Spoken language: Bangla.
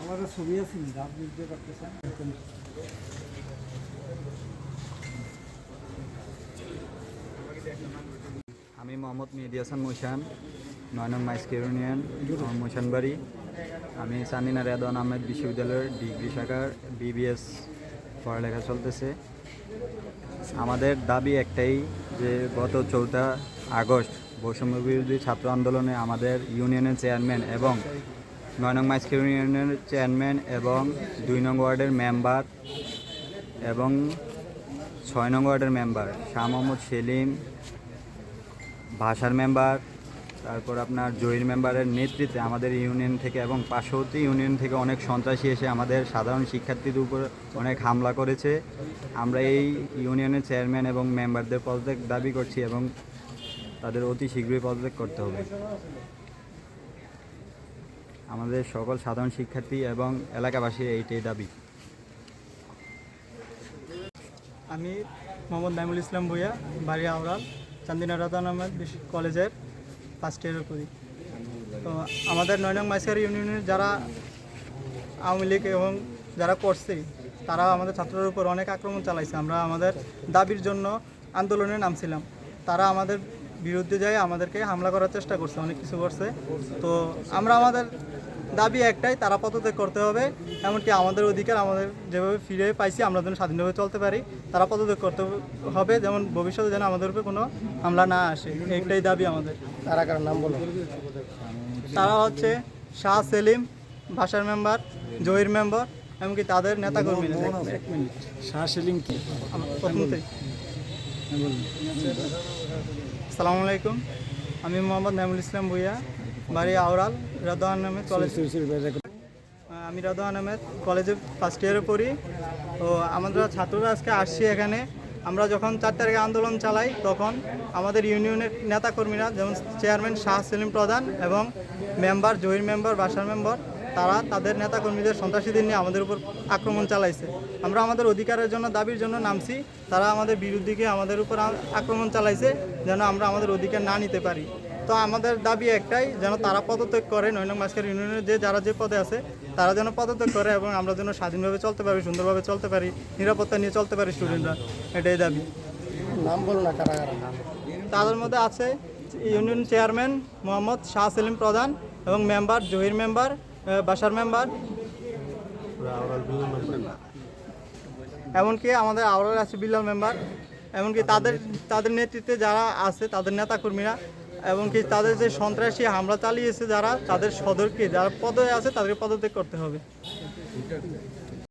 আমার ছবি আছে আমি মোহাম্মদ মেহেদি হাসান মৈশান, নয় নং মাইস্কের ইউনিয়ন আমার মৈশান বাড়ি আমি চান্দিনা রেদওয়ান আহমেদ বিশ্ববিদ্যালয়ের ডিগ্রি শাখার বিবিএস পড়ালেখা চলতেছে। আমাদের দাবি একটাই যে গত চৌঠা আগস্ট বৈষম্য বিরোধী ছাত্র আন্দোলনে আমাদের ইউনিয়নের চেয়ারম্যান এবং নয় নং মাইস্কের ইউনিয়নের চেয়ারম্যান এবং দুই নং ওয়ার্ডের মেম্বার এবং ছয় নং ওয়ার্ডের মেম্বার শাহ মোহাম্মদ সেলিম, ভাষার মেম্বার তারপর আপনার জহির মেম্বারের নেতৃত্বে আমাদের ইউনিয়ন থেকে এবং পার্শ্ববর্তী ইউনিয়ন থেকে অনেক সন্ত্রাসী এসে আমাদের সাধারণ শিক্ষার্থীদের উপর অনেক হামলা করেছে। আমরা এই ইউনিয়নের চেয়ারম্যান এবং মেম্বারদের পদত্যাগ দাবি করছি এবং তাদের অতি শীঘ্রই পদত্যাগ করতে হবে। আমাদের সকল সাধারণ শিক্ষার্থী এবং এলাকাবাসীর এইটাই দাবি। আমি মোহাম্মদ নাইমুল ইসলাম ভুইয়া বাড়ি আওরাল চান্দিনা রাতান আহমেদ কলেজের ফার্স্ট ইয়ারে করি তো আমাদের নয় নং মাইসার ইউনিয়নের যারা আওয়ামী লীগ এবং যারা করছে তারা আমাদের ছাত্রদের উপর অনেক আক্রমণ চালাইছে। আমরা আমাদের দাবির জন্য আন্দোলনে নামছিলাম। তারা আমাদের বিরুদ্ধে যায়, আমাদেরকে হামলা করার চেষ্টা করছে, অনেক কিছু করছে। তো আমরা আমাদের দাবি একটাই তারা পদত্যাগ করতে হবে। এমনকি আমাদের অধিকার আমাদের যেভাবে ফিরে পাইছি আমরা যেন স্বাধীনভাবে চলতে পারি। তারা পদত্যাগ করতে হবে যেমন ভবিষ্যতে যেন আমাদের উপরে কোনো হামলা না আসে। একটাই দাবি আমাদের। কারা কারা নাম বলো? তারা হচ্ছে শাহ সেলিম ভাষার মেম্বার জহির মেম্বার এমনকি তাদের নেতাকর্মী। এক মিনিট। শাহ সেলিম কি? হ্যাঁ, সালামু আলাইকুম। আমি মোহাম্মদ নাইমুল ইসলাম ভুইয়া বাড়ি আওরাল রাদওয়ান আহমেদ কলেজ। আমি রাদওয়ান আহমেদ কলেজে ফার্স্ট ইয়ারে পড়ি। তো আমাদের ছাত্ররা আজকে আসছি এখানে। আমরা যখন চার তারিখে আন্দোলন চালাই তখন আমাদের ইউনিয়নের নেতাকর্মীরা যেমন চেয়ারম্যান শাহ সেলিম প্রধান এবং member Zahir member Basar member তারা তাদের নেতাকর্মীদের সন্ত্রাসীদের নিয়ে আমাদের উপর আক্রমণ চালাইছে। আমরা আমাদের অধিকারের জন্য দাবির জন্য নামছি। তারা আমাদের বিরুদ্ধে আমাদের উপর আক্রমণ চালাইছে যেন আমরা আমাদের অধিকার না নিতে পারি। তো আমাদের দাবি একটাই যেন তারা পদত্যাগ করে নয় নং মাস্কের ইউনিয়নের যে যারা যে পদে আছে তারা যেন পদত্যাগ করে এবং আমরা যেন স্বাধীনভাবে চলতে পারি সুন্দরভাবে চলতে পারি নিরাপত্তা নিয়ে চলতে পারি স্টুডেন্টরা। এটাই দাবি। নাম বলো না কারা তাদের মধ্যে আছে ইউনিয়ন চেয়ারম্যান মোহাম্মদ শাহ সেলিম প্রধান এবং member Zahir member Basar member এমনকি আমাদের আওরাল আছে বিল্লাল মেম্বার এমনকি তাদের তাদের নেতৃত্বে যারা আছে তাদের নেতাকর্মীরা এমনকি তাদের যে সন্ত্রাসী হামলা চালিয়েছে যারা, তাদের সদরকে, যারা পদে আছে তাদেরকে পদত্যাগ করতে হবে।